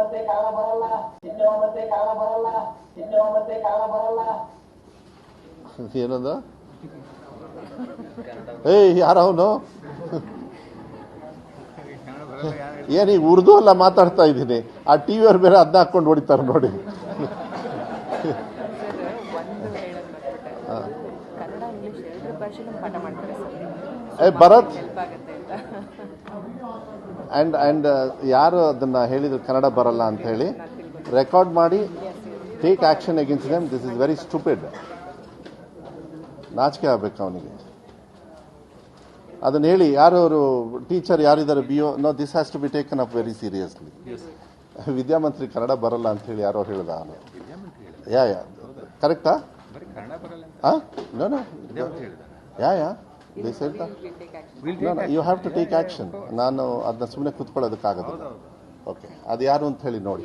ಮತ್ತೆ ಕಾಲ ಬರಲ್ಲ ತಿನ್ನುವ ಮತ್ತೆ ಕಾಲ ಬರಲ್ಲ ತಿನ್ನುವ ಮತ್ತೆ ಕಾಲ ಬರಲ್ಲ. ಏನಂದ? ಏಯ್ ಯಾರವನು ಅವನು? ಈಗ ಉರ್ದು ಅಲ್ಲ ಮಾತಾಡ್ತಾ ಇದ್ದೀನಿ. ಆ ಟಿ ಅವ್ರ ಬೇರೆ ಅದನ್ನ ಹಾಕೊಂಡು ಹೊಡಿತಾರೆ ನೋಡಿ. ಒಂದು ಹೇಳೋದು ಮರ್ತ್ಬಿಟ್ಟೆ ಕನ್ನಡ ಇಂಗ್ಲೀಷ್ ಎರಡು ಭಾಷೆನೂ ಪಾಠ ಮಾಡ್ತಾರೆ. ಸರ್ ಏ ಭರತ್? ಆ್ಯಂಡ್ ಆ್ಯಂಡ್ ಯಾರು ಅದನ್ನು ಹೇಳಿದ್ರು ಕನ್ನಡ ಬರಲ್ಲ ಅಂತ ಹೇಳಿ ರೆಕಾರ್ಡ್ ಮಾಡಿ take action against them this is very stupid ನಾಚಿಕೆ ಆಗ್ಬೇಕು ಅವನಿಗೆ. ಅದನ್ನು ಹೇಳಿ ಯಾರು ಅವರು ಟೀಚರ್ ಯಾರಿದ್ದಾರೆ be no this has to be taken up very seriously ವಿದ್ಯಾಮಂತ್ರಿ Kannada ಬರಲ್ಲ ಅಂತ ಹೇಳಿ ಯಾರೋ ಹೇಳ್ದ ಅವನು ಯಾ ಯಾ ಕರೆಕ್ಟಾ ಹಾಂ no no yeah yeah they said you have to take action ನಾನು ಅದನ್ನ ಸುಮ್ಮನೆ ಕೂತ್ಕೊಳ್ಳೋದಕ್ಕಾಗೋದು ಓಕೆ ಅದು ಯಾರು ಅಂತ ಹೇಳಿ ನೋಡಿ.